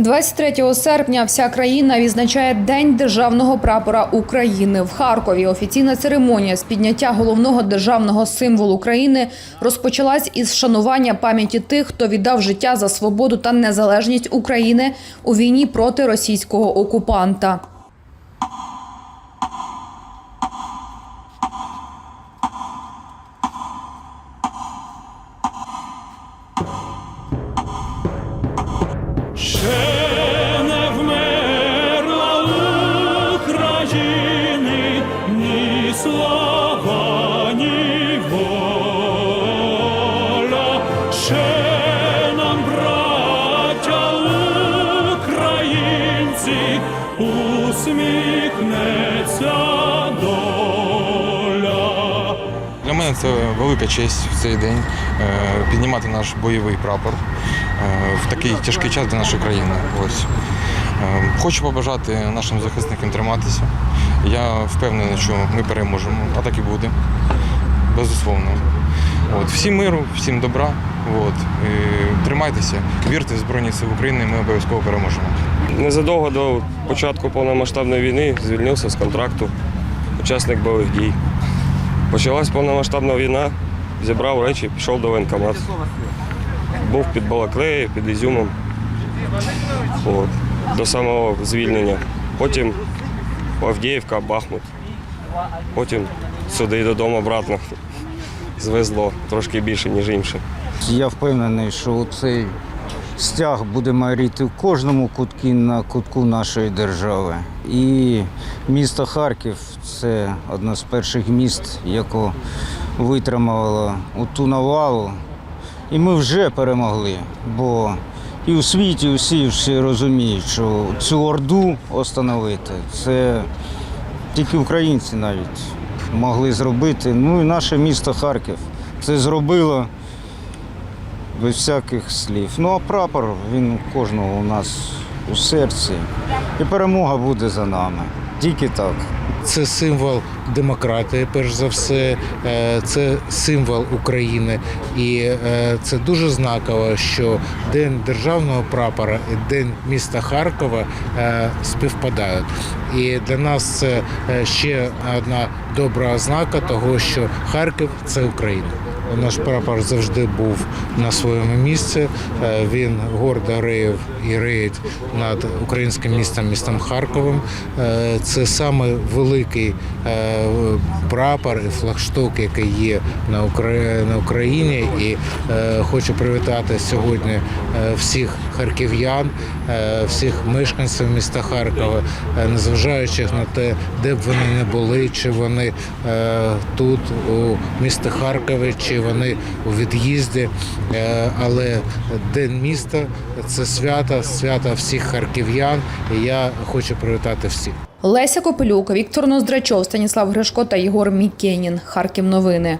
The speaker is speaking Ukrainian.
23 серпня вся країна відзначає День державного прапора України. В Харкові офіційна церемонія з підняття головного державного символу країни розпочалась із шанування пам'яті тих, хто віддав життя за свободу та незалежність України у війні проти російського окупанта. Усміхнеться доля. Для мене це велика честь в цей день е, піднімати наш бойовий прапор е, в такий тяжкий час для нашої країни. Ось. Е, Хочу побажати нашим захисникам триматися. Я впевнений, що ми переможемо, а так і буде. Безусловно. От. Всім миру, всім добра. От. І тримайтеся, вірте в Збройні Сили України, ми обов'язково переможемо. Незадовго до початку повномасштабної війни звільнився з контракту, учасник бойових дій. Почалась повномасштабна війна, зібрав речі, пішов до воєнкомату. Був під Балаклеєю, під Ізюмом. От, до самого звільнення. Потім Авдіївка, Бахмут. Потім сюди і додому обратно. Звезло трошки більше, ніж інше. Я впевнений, що цей стяг буде маріти в кожному кутку на кутку нашої держави. І місто Харків це одне з перших міст, яке витримало ту навалу. І ми вже перемогли, бо і у світі усі всі розуміють, що цю орду остановити це тільки українці навіть могли зробити. Ну і наше місто Харків це зробило без всяких слів. Ну а прапор він у кожного у нас у серці. І перемога буде за нами. Тільки так. Це символ демократії, перш за все, Е, це символ України, і е, це дуже знаково, що День державного прапора і День міста Харкова е, співпадають. І для нас це ще одна добра ознака того, що Харків це Україна. Наш прапор завжди був на своєму місці. Е, Він гордо реяв і реїть над українським містом, містом Харковом. Е, Це саме великий е, прапор і флагшток, який є на Україні. І хочу привітати сьогодні всіх харків'ян, всіх мешканців міста Харкова, незважаючи на те, де б вони не були, чи вони тут у місті Харкові, чи вони у від'їзді. Е, Але День міста це свято, свято всіх харків'ян. І я хочу привітати всіх. Леся Копилюк, Віктор Ноздрачов, Станіслав Гришко та Єгор Мікенін. Харків новини.